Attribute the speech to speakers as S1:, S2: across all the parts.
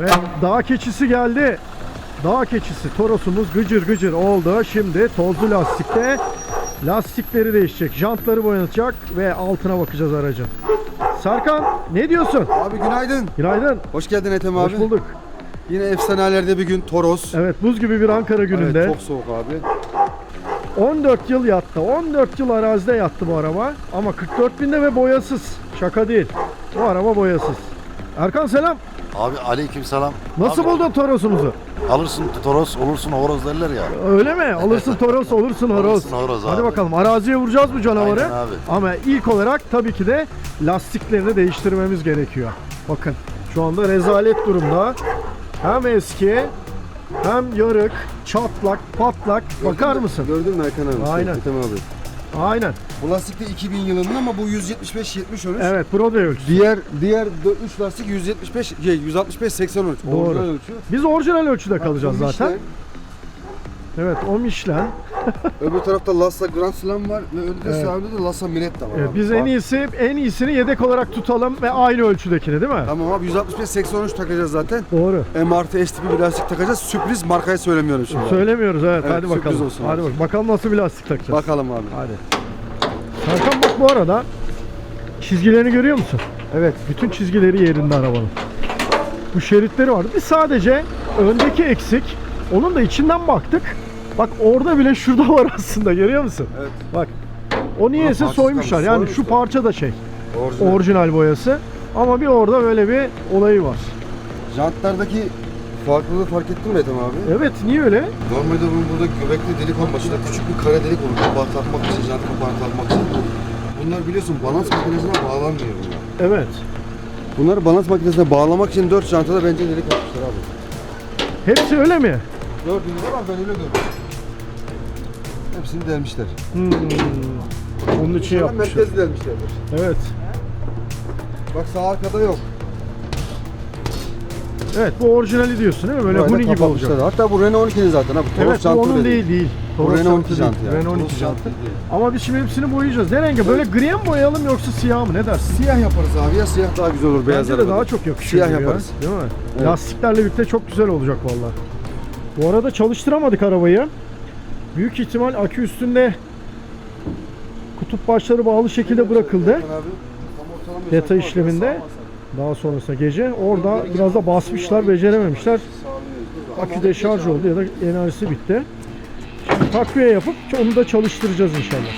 S1: Ve dağ keçisi geldi. Dağ keçisi Toros'umuz gıcır gıcır oldu. Şimdi tozlu lastikte lastikleri değişecek. Jantları boyanacak ve altına bakacağız aracın. Serkan ne diyorsun?
S2: Abi günaydın.
S1: Günaydın.
S2: Hoş geldin Ethem abi.
S1: Hoş bulduk.
S2: Yine efsanelerde bir gün Toros.
S1: Evet buz gibi bir Ankara gününde.
S2: Evet, çok soğuk abi.
S1: 14 yıl yattı. 14 yıl arazide yattı bu araba. Ama 44 binde ve boyasız. Şaka değil. Bu araba boyasız. Erkan selam.
S3: Abi aleykümselam.
S1: Nasıl
S3: Abi,
S1: buldun Toros'umuzu?
S3: Alırsın toros, olursun horoz derler ya.
S1: Öyle mi? Alırsın Toros, olursun horoz.
S3: Alırsın horoz
S1: Hadi
S3: abi.
S1: bakalım araziye vuracağız bu canavarı.
S3: Aynen abi.
S1: Ama ilk olarak tabii ki de lastiklerini değiştirmemiz gerekiyor. Bakın şu anda rezalet durumda. Hem eski hem yarık, çatlak, patlak. Bakar mısın?
S2: Gördün mü Erkan abi?
S1: Aynen.
S2: Ethem abi.
S1: Aynen.
S2: Bu lastik de 2000 yılının ama bu 175-70 13.
S1: Evet Broadway ölçüsü.
S2: Diğer diğer 3 lastik 175 şey 165 80 13.
S1: Doğru.
S2: Orijinal ölçü.
S1: Biz orijinal ölçüde kalacağız
S2: Bu
S1: zaten.
S2: Michelin.
S1: Evet o Michelin.
S2: Öbür tarafta Lassa Grand Slam var ve önde
S1: Evet.
S2: sağında da Lassa Minetta var.
S1: Evet,
S2: abi.
S1: biz en iyisi en iyisini yedek olarak tutalım ve aynı ölçüdekini değil mi?
S2: Tamam abi 165 80 13 takacağız zaten.
S1: Doğru.
S2: M artı S tipi bir lastik takacağız. Sürpriz markayı söylemiyorum şimdi.
S1: Söylemiyoruz evet,
S2: Evet,
S1: hadi bakalım.
S2: olsun
S1: hadi bak bakalım nasıl bir lastik takacağız.
S2: Bakalım abi.
S1: Hadi. Serkan bak bu arada çizgilerini görüyor musun?
S2: Evet.
S1: Bütün çizgileri yerinde arabanın. Bu şeritleri var. Biz sadece öndeki eksik. Onun da içinden baktık. Bak orada bile şurada var aslında görüyor musun?
S2: Evet.
S1: Bak. O niyeyse
S2: parçası
S1: soymuşlar.
S2: kalmış,
S1: Yani şu
S2: soymuşlar.
S1: parça da şey.
S2: Orijinal.
S1: Orijinal boyası. Ama bir orada böyle bir olayı var.
S2: Jantlardaki farklılığı fark ettin mi Ethem abi?
S1: Evet niye öyle?
S2: Normalde bunun burada göbekli delik olmasında küçük bir kare delik olur. Kapağı takmak için, jant kapağını takmak için. Bunlar biliyorsun balans makinesine bağlanmıyor bunlar.
S1: Evet.
S2: Bunları balans makinesine bağlamak için 4 jantada bence delik atmışlar abi.
S1: Hepsi öyle mi?
S2: Gördüğünüz zaman ben öyle gördüm. Hepsini delmişler.
S1: Hmm. Onun için yapmışlar.
S2: merkezi delmişlerdir.
S1: Evet.
S2: Bak sağ arkada yok.
S1: Evet bu orijinali diyorsun değil mi? Böyle
S2: Böyle
S1: huni gibi
S2: kapatmışlar.
S1: olacak.
S2: Hatta bu Renault 12'nin zaten abi. Toros
S1: Evet bu
S2: jantı
S1: onun
S2: dedi.
S1: değil değil.
S2: Bu
S1: Toros
S2: Renault
S1: jantı
S2: 12
S1: değil.
S2: jantı yani.
S1: Renault 12
S2: Toros
S1: jantı.
S2: jantı değil.
S1: Ama biz şimdi hepsini boyayacağız. Ne rengi? Böyle griye mi boyayalım yoksa siyah mı? Ne dersin?
S2: Siyah yaparız abi ya siyah daha güzel olur beyaz
S1: Bence de
S2: arabada.
S1: daha çok yakışıyor.
S2: Siyah
S1: ya,
S2: yaparız.
S1: Değil mi?
S2: Evet.
S1: Lastiklerle birlikte çok güzel olacak vallahi. Bu arada çalıştıramadık arabayı. Büyük ihtimal akü üstünde kutup başları bağlı şekilde bırakıldı. Detay işleminde. Daha sonrasında gece orada biraz da basmışlar, becerememişler. Akü de şarj oldu ya da enerjisi bitti. Şimdi takviye yapıp onu da çalıştıracağız inşallah.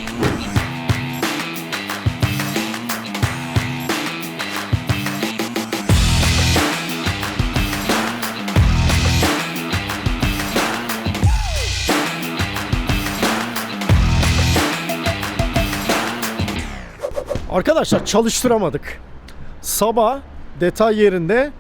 S1: Arkadaşlar çalıştıramadık. Sabah detay yerinde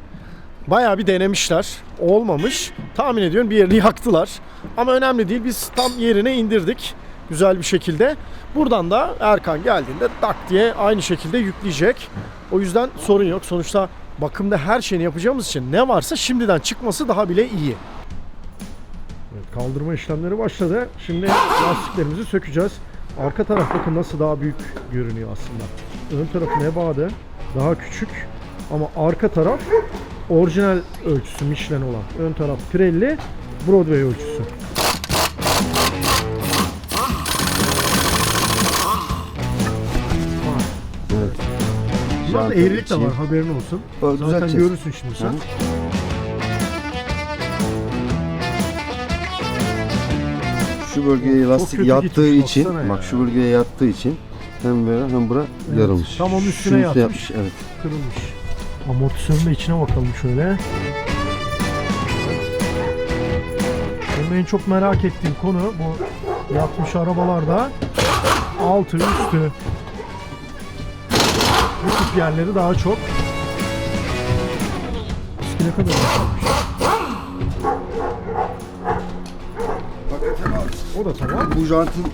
S1: bayağı bir denemişler. Olmamış. Tahmin ediyorum bir yerini yaktılar. Ama önemli değil. Biz tam yerine indirdik. Güzel bir şekilde. Buradan da Erkan geldiğinde tak diye aynı şekilde yükleyecek. O yüzden sorun yok. Sonuçta bakımda her şeyini yapacağımız için ne varsa şimdiden çıkması daha bile iyi. Evet, kaldırma işlemleri başladı. Şimdi lastiklerimizi sökeceğiz. Arka taraf bakın nasıl daha büyük görünüyor aslında. Ön tarafı Neba'da daha küçük ama arka taraf orijinal ölçüsü Michelin olan. Ön taraf Pirelli, Broadway ölçüsü.
S2: Evet. Jantın
S1: eğrilik de var haberin olsun. Zaten
S2: düzelteceğiz.
S1: görürsün şimdi sen.
S2: Hı. Şu bölgeye lastik
S1: kötü
S2: yattığı
S1: gitmiş,
S2: için,
S1: baksana
S2: bak
S1: ya.
S2: şu bölgeye yattığı için hem böyle hem bura
S1: Evet,
S2: yarılmış.
S1: tam onun üstüne
S2: Şunun
S1: yatmış.
S2: yapmış, evet.
S1: Kırılmış. Amortisörün de içine bakalım şöyle. Benim en çok merak ettiğim konu bu yatmış arabalarda altı üstü bu tip yerleri daha çok Eski ne kadar yatmış. O da tamam.
S2: Bu jantın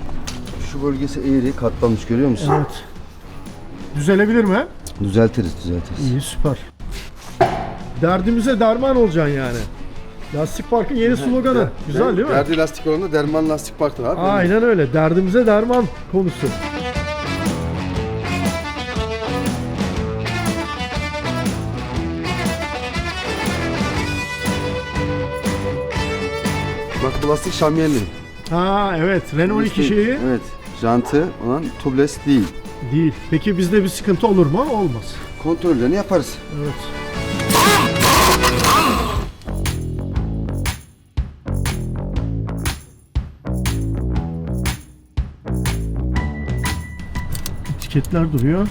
S2: şu bölgesi eğri, katlanmış görüyor musun?
S1: Evet. Düzelebilir mi?
S2: Düzeltiriz, düzeltiriz.
S1: İyi süper. Derdimize derman olacaksın yani. Lastik Park'ın yeni sloganı. Güzel değil mi?
S2: Derdi lastik olanında derman lastik parktır abi.
S1: Aynen öyle. Derdimize derman konusu.
S2: Bak bu lastik şamyenli.
S1: Ha evet Renault 12 şeyi
S2: Evet. Jantı olan tubeless değil.
S1: değil. Peki bizde bir sıkıntı olur mu? Olmaz.
S2: Kontrollerini yaparız.
S1: Evet. Etiketler duruyor.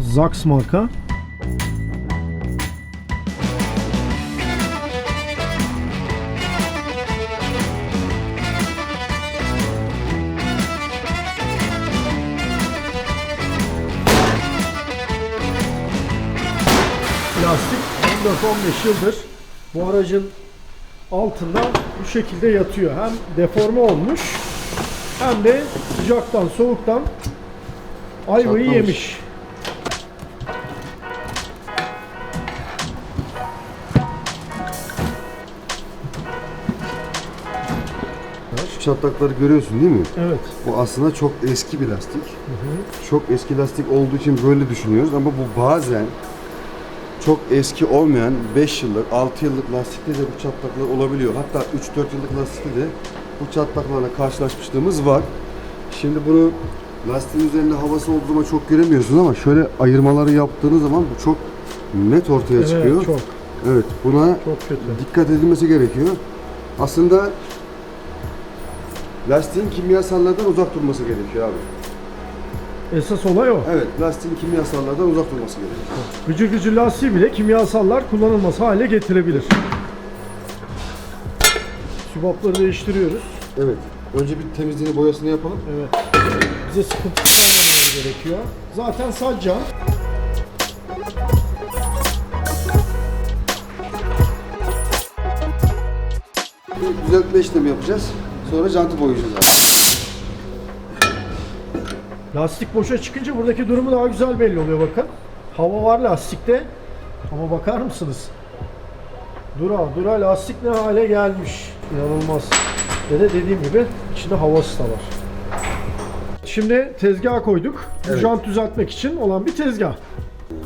S1: Zax marka. Yıldır bu aracın altında bu şekilde yatıyor. Hem deforme olmuş hem de sıcaktan soğuktan ayvayı
S2: Çatlamış.
S1: yemiş.
S2: Şu çatlakları görüyorsun değil mi?
S1: Evet.
S2: Bu aslında çok eski bir lastik. Çok eski lastik olduğu için böyle düşünüyoruz ama bu bazen çok eski olmayan 5 yıllık, 6 yıllık lastikte de bu çatlaklar olabiliyor. Hatta 3-4 yıllık lastikte de bu çatlaklarla karşılaşmışlığımız var. Şimdi bunu lastiğin üzerinde havası olduğu zaman çok göremiyorsunuz ama şöyle ayırmaları yaptığınız zaman bu çok net ortaya çıkıyor.
S1: Evet çok
S2: Evet, buna
S1: çok kötü.
S2: dikkat edilmesi gerekiyor. Aslında lastiğin kimyasallardan uzak durması gerekiyor abi.
S1: Esas olay o.
S2: Evet, lastiğin kimyasallardan uzak durması gerekiyor.
S1: Gıcır gıcır lastiği bile kimyasallar kullanılması hale getirebilir. Sübapları değiştiriyoruz.
S2: Evet. Önce bir temizliğini, boyasını yapalım.
S1: Evet. Bize sıkıntı çıkarmamaları gerekiyor. Zaten sadece
S2: Bir düzeltme işlemi yapacağız. Sonra jantı boyayacağız abi.
S1: Lastik boşa çıkınca buradaki durumu daha güzel belli oluyor bakın. Hava var lastikte. Ama bakar mısınız? Dura, dura lastik ne hale gelmiş. İnanılmaz. Ve de dediğim gibi içinde havası da var. Şimdi tezgaha koyduk.
S2: Evet.
S1: jant düzeltmek için olan bir tezgah.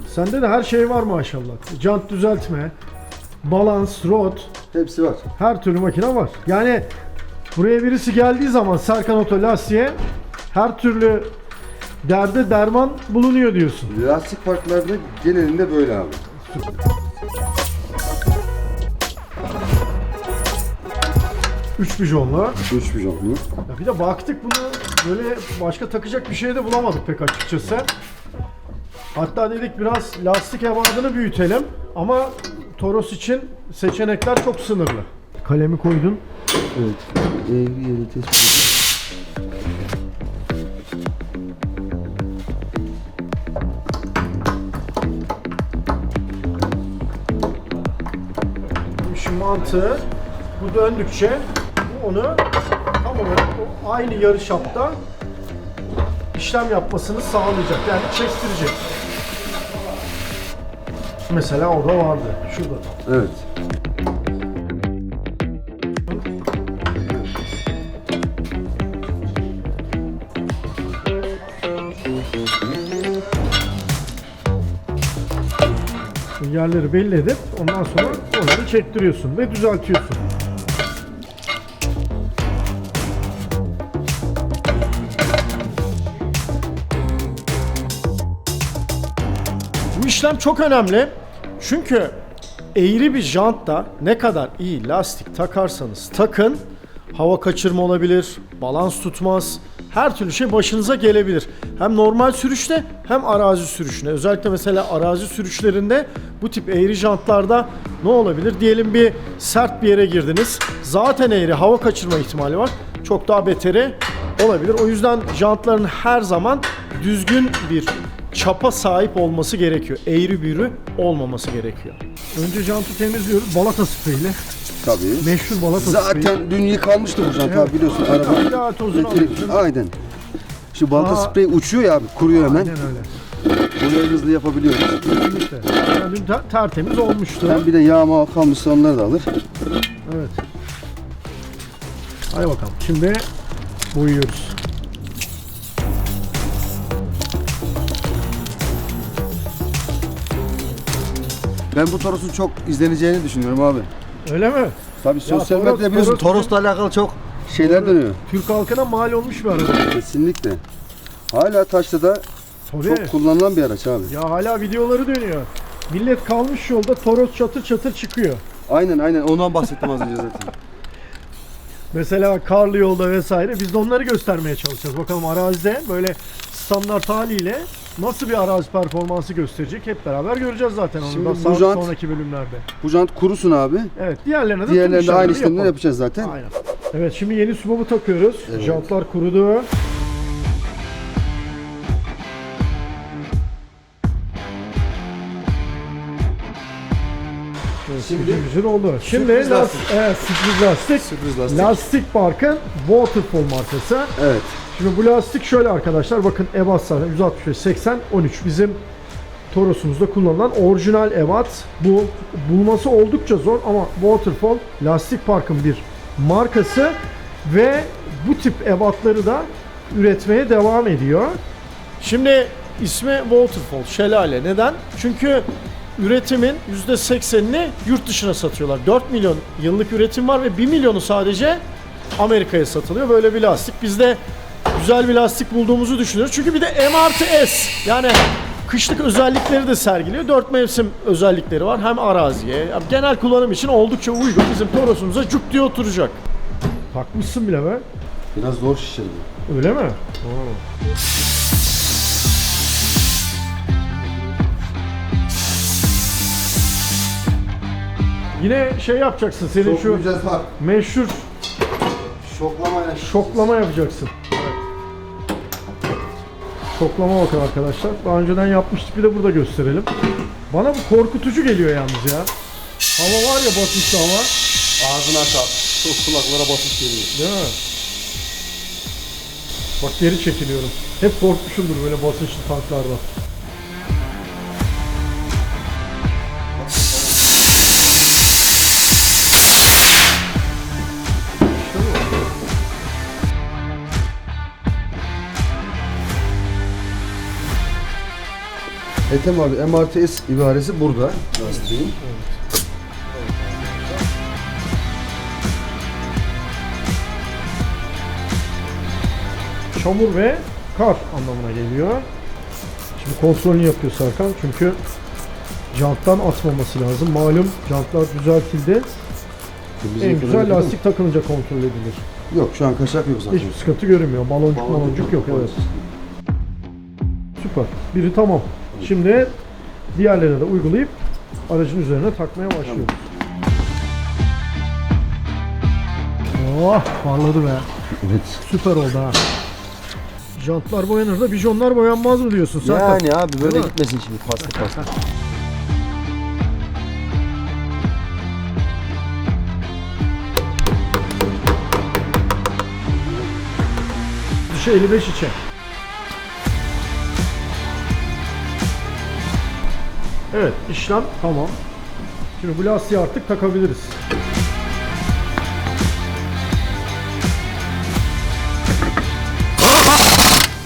S1: Sende de her şey var maşallah. Jant düzeltme, balans, rot,
S2: Hepsi var.
S1: her türlü makine var. Yani buraya birisi geldiği zaman Serkan Oto Lastiğe her türlü derde derman bulunuyor diyorsun.
S2: Lastik farkları genelinde böyle abi.
S1: Üç bijonla.
S2: Üç jantlı.
S1: Ya bir de baktık bunu böyle başka takacak bir şey de bulamadık pek açıkçası. Hatta dedik biraz lastik evadını büyütelim ama Toros için seçenekler çok sınırlı. Kalemi koydun.
S2: Evet. Eğri yeri tespit
S1: mantığı bu döndükçe onu tam olarak o aynı yarış hapta işlem yapmasını sağlayacak. Yani kestirecek. Mesela orada vardı. Şurada.
S2: Evet.
S1: Yerleri belli edip ondan sonra onları çektiriyorsun ve düzeltiyorsun. Bu işlem çok önemli. Çünkü eğri bir jantta ne kadar iyi lastik takarsanız takın hava kaçırma olabilir, balans tutmaz. Her türlü şey başınıza gelebilir. Hem normal sürüşte hem arazi sürüşünde. Özellikle mesela arazi sürüşlerinde bu tip eğri jantlarda ne olabilir? Diyelim bir sert bir yere girdiniz. Zaten eğri hava kaçırma ihtimali var. Çok daha beteri olabilir. O yüzden jantların her zaman düzgün bir çapa sahip olması gerekiyor. Eğri büğrü olmaması gerekiyor. Önce jantı temizliyoruz balata spreyiyle.
S2: Tabii.
S1: Meşhur spreyi.
S2: Zaten dün yıkanmıştı jant
S1: Evet.
S2: abi biliyorsun
S1: Bir
S2: araba.
S1: daha tozunu alıyorsun.
S2: Aynen. Şu balta
S1: Aa.
S2: sprey uçuyor ya abi kuruyor hemen.
S1: Aynen öyle.
S2: Bunu hızlı yapabiliyoruz.
S1: Kesinlikle. Yani dün ter- tertemiz olmuştu.
S2: Hem bir de yağma kalmışsa onları da alır.
S1: Evet. Hadi bakalım. Şimdi boyuyoruz.
S2: Ben bu Toros'un çok izleneceğini düşünüyorum abi.
S1: Öyle mi?
S2: Tabii sosyal
S1: Toros-
S2: medyada biliyorsun
S1: Toros-
S2: Toros'la alakalı çok şeyler dönüyor.
S1: Türk halkına mal olmuş bir araba.
S2: Kesinlikle. Hala Taşlı'da
S1: Tabii.
S2: çok kullanılan bir araç abi.
S1: Ya hala videoları dönüyor. Millet kalmış yolda Toros çatır çatır çıkıyor.
S2: Aynen aynen ondan bahsettim az önce zaten.
S1: Mesela karlı yolda vesaire biz de onları göstermeye çalışacağız. Bakalım arazide böyle standart haliyle nasıl bir arazi performansı gösterecek hep beraber göreceğiz zaten onu
S2: Şimdi
S1: da
S2: bu
S1: sağ-
S2: jant-
S1: sonraki bölümlerde.
S2: Bu jant kurusun abi.
S1: Evet diğerlerine de tüm
S2: Diğerlerinde
S1: işlemleri
S2: aynı işlemleri
S1: yapalım.
S2: yapacağız zaten.
S1: Aynen. Evet şimdi yeni subabı takıyoruz.
S2: Evet.
S1: Jantlar kurudu.
S2: Şimdi-
S1: güzel, oldu. Şimdi
S2: Sürpriz
S1: las-
S2: lastik.
S1: evet, sürpriz lastik.
S2: Sürpriz lastik.
S1: Lastik Park'ın Waterfall markası.
S2: Evet.
S1: Şimdi bu lastik şöyle arkadaşlar bakın ebat zaten 165 80 13 bizim Toros'umuzda kullanılan orijinal ebat. Bu bulması oldukça zor ama Waterfall Lastik Park'ın bir markası ve bu tip ebatları da üretmeye devam ediyor. Şimdi ismi Waterfall, şelale. Neden? Çünkü üretimin %80'ini yurt dışına satıyorlar. 4 milyon yıllık üretim var ve 1 milyonu sadece Amerika'ya satılıyor. Böyle bir lastik. Biz de güzel bir lastik bulduğumuzu düşünüyoruz. Çünkü bir de M artı S. Yani kışlık özellikleri de sergiliyor. 4 mevsim özellikleri var. Hem araziye, yani genel kullanım için oldukça uygun. Bizim Toros'umuza cuk diye oturacak. Takmışsın bile be.
S2: Biraz zor şişirdi.
S1: Öyle mi? Yine şey yapacaksın senin şu
S2: bak.
S1: meşhur
S2: Şoklamayla.
S1: şoklama yapacaksın. Şoklama bakın arkadaşlar. Daha önceden yapmıştık bir de burada gösterelim. Bana bu korkutucu geliyor yalnız ya. Hava var ya basınçlı hava.
S2: Ağzına kal. Çok kulaklara basıp geliyor.
S1: Değil mi? Bak geri çekiliyorum. Hep korkmuşumdur böyle basınçlı tanklardan.
S2: Ethem abi MRTS ibaresi burada. Lastiğin.
S1: Çamur ve kar anlamına geliyor. Şimdi kontrolünü yapıyor Serkan çünkü janttan atmaması lazım. Malum jantlar düzeltildi.
S2: Bizim
S1: En güzel lastik takılınca kontrol edilir.
S2: Yok şu an kaşak yok zaten.
S1: Hiçbir sıkıntı görünmüyor. Baloncuk baloncuk yok evet. Süper. Biri tamam. Şimdi diğerlerine de uygulayıp aracın üzerine takmaya başlıyoruz. Oh parladı be.
S2: Evet.
S1: Süper oldu ha. Jantlar boyanır da bijonlar boyanmaz mı diyorsun Serkan?
S2: Yani abi böyle
S1: Değil mi?
S2: gitmesin şimdi pasta pasta.
S1: Dışı 55 içe. Evet işlem tamam. Şimdi bu lastiği artık takabiliriz.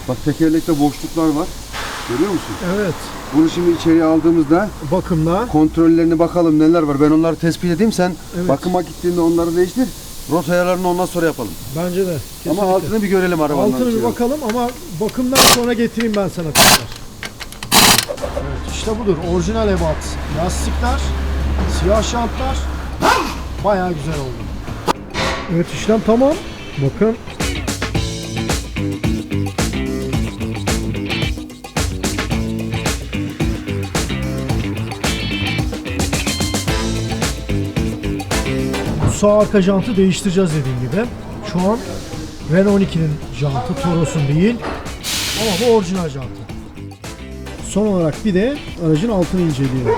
S2: Bak tekerlekte boşluklar var. Görüyor musun?
S1: Evet
S2: Bunu şimdi içeriye aldığımızda
S1: bakımda
S2: kontrollerine bakalım neler var. Ben onları tespit edeyim. Sen
S1: Evet.
S2: bakıma gittiğinde onları değiştir. Rota ayarlarını ondan sonra yapalım.
S1: bence de.
S2: Ama altını bir görelim arabanın.
S1: Altını bir bakalım ama bakımdan sonra getireyim ben sana tekrar. İşte budur. Orijinal ebat. Lastikler, siyah şantlar. Bayağı güzel oldu. Evet işlem tamam. Bakın. Sağ arka jantı değiştireceğiz dediğim gibi. Şu an Renault 12'nin jantı Toros'un değil. Ama bu orijinal jantı. Son olarak bir de aracın altını inceliyor.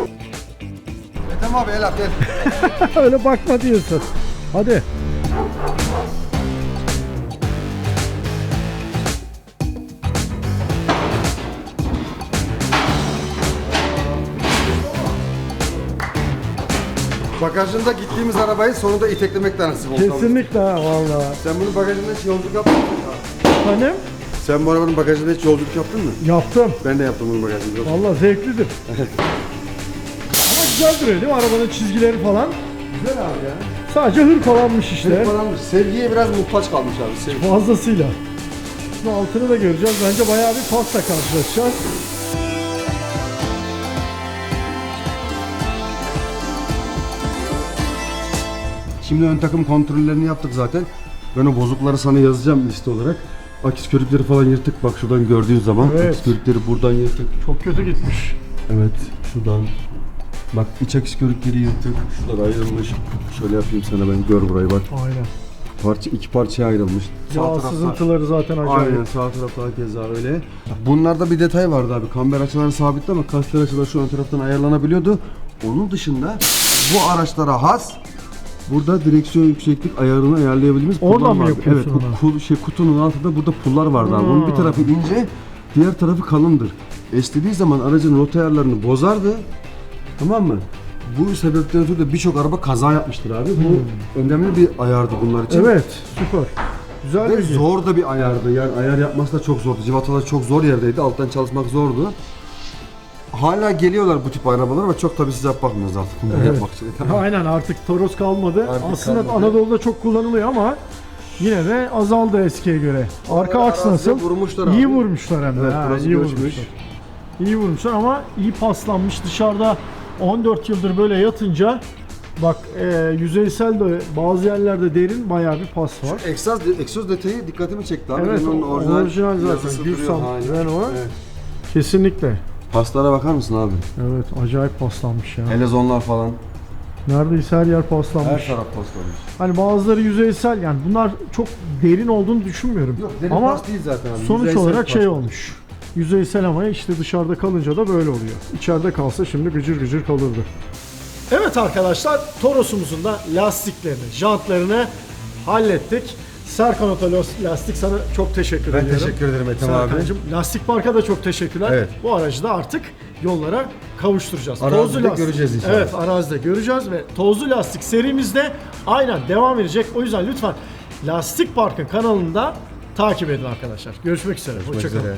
S2: Ethem abi el at el.
S1: Öyle bakma diyorsun. Hadi.
S2: Bagajında gittiğimiz arabayı sonunda iteklemek de nasip oldu.
S1: Kesinlikle ha valla.
S2: Sen bunun bagajında hiç yolculuk yaptın mı?
S1: Efendim?
S2: Sen bu arabanın bagajında hiç yolculuk yaptın mı?
S1: Yaptım.
S2: Ben de yaptım bunun bagajında.
S1: Valla zevklidir. Ama güzel duruyor değil mi? Arabanın çizgileri falan.
S2: Güzel abi ya.
S1: Sadece hırpalanmış işte.
S2: Hırpalanmış. Sevgiye biraz muhtaç kalmış abi. Sevgi.
S1: Fazlasıyla. Şimdi altını da göreceğiz. Bence bayağı bir pasta karşılaşacağız.
S2: Şimdi ön takım kontrollerini yaptık zaten. Ben o bozukları sana yazacağım liste olarak. Akis körükleri falan yırtık bak şuradan gördüğün zaman.
S1: Evet.
S2: Akis körükleri buradan yırtık.
S1: Çok kötü gitmiş.
S2: Evet şuradan. Bak iç akis körükleri yırtık. Şuradan ayrılmış. Şöyle yapayım sana ben gör burayı bak.
S1: Aynen.
S2: Parça iki parçaya ayrılmış. Sağ
S1: Yağ sızıntıları zaten acayip.
S2: Aynen sağ tarafta keza öyle. Bunlarda bir detay vardı abi. Kamber açıları sabitli ama kastel açıları şu ön taraftan ayarlanabiliyordu. Onun dışında bu araçlara has burada direksiyon yükseklik ayarını ayarlayabildiğimiz
S1: Oradan
S2: pullar
S1: mı
S2: vardı.
S1: yapıyorsun
S2: Evet, bu
S1: onu?
S2: kul- şey, kutunun altında burada pullar vardı abi. Bunun bir
S1: Ha.
S2: tarafı ince, diğer tarafı kalındır. Esnediği zaman aracın rota ayarlarını bozardı. Tamam mı? Bu sebepten ötürü de birçok araba kaza yapmıştır abi. Bu önemli bir ayardı bunlar için.
S1: Evet, süper. Güzel
S2: Ve
S1: bilgi.
S2: zor da bir ayardı. Yani ayar yapması da çok zordu. Civatalar çok zor yerdeydi. Alttan çalışmak zordu. Hala geliyorlar bu tip arabalar ama çok tabii sıcak bakmıyoruz artık bunları
S1: Evet.
S2: yapmak için.
S1: Aynen artık Toros kalmadı.
S2: Artık
S1: Aslında
S2: kalmadı.
S1: Anadolu'da çok kullanılıyor ama yine de azaldı eskiye göre. Arka aks
S2: Araziye
S1: nasıl?
S2: vurmuşlar
S1: İyi
S2: abi.
S1: vurmuşlar hem de.
S2: Evet,
S1: ha,
S2: burası
S1: iyi
S2: göçmüş.
S1: vurmuşlar. İyi vurmuşlar ama iyi paslanmış. Dışarıda 14 yıldır böyle yatınca bak e, yüzeysel de bazı yerlerde derin bayağı bir pas var.
S2: Egzoz, egzoz detayı dikkatimi çekti abi.
S1: Evet, o- orijinal zaten.
S2: yazısı
S1: Gülsan
S2: duruyor hala.
S1: Renault.
S2: Evet.
S1: Kesinlikle.
S2: Paslara bakar mısın abi?
S1: Evet acayip paslanmış ya.
S2: Elezonlar falan.
S1: Neredeyse her yer
S2: Her
S1: paslanmış.
S2: taraf paslanmış.
S1: Hani bazıları yüzeysel yani bunlar çok derin olduğunu düşünmüyorum.
S2: Yok derin
S1: ama
S2: pas değil zaten abi.
S1: sonuç
S2: Yüzeysel
S1: olarak
S2: pas.
S1: şey olmuş. Yüzeysel ama işte dışarıda kalınca da böyle oluyor. İçeride kalsa şimdi gıcır gıcır kalırdı. Evet arkadaşlar Toros'umuzun da lastiklerini, jantlarını hallettik. Serkan Oto Lastik sana çok teşekkür
S2: Ben
S1: ediyorum.
S2: teşekkür ederim Ethem abi.
S1: Lastik Park'a da çok teşekkürler.
S2: Evet.
S1: Bu aracı da artık yollara kavuşturacağız.
S2: Arazide göreceğiz inşallah.
S1: Evet arazide göreceğiz ve tozlu lastik serimizde aynen devam edecek. O yüzden lütfen Lastik Park'ın kanalında takip edin arkadaşlar. Görüşmek üzere. Hoşçakalın.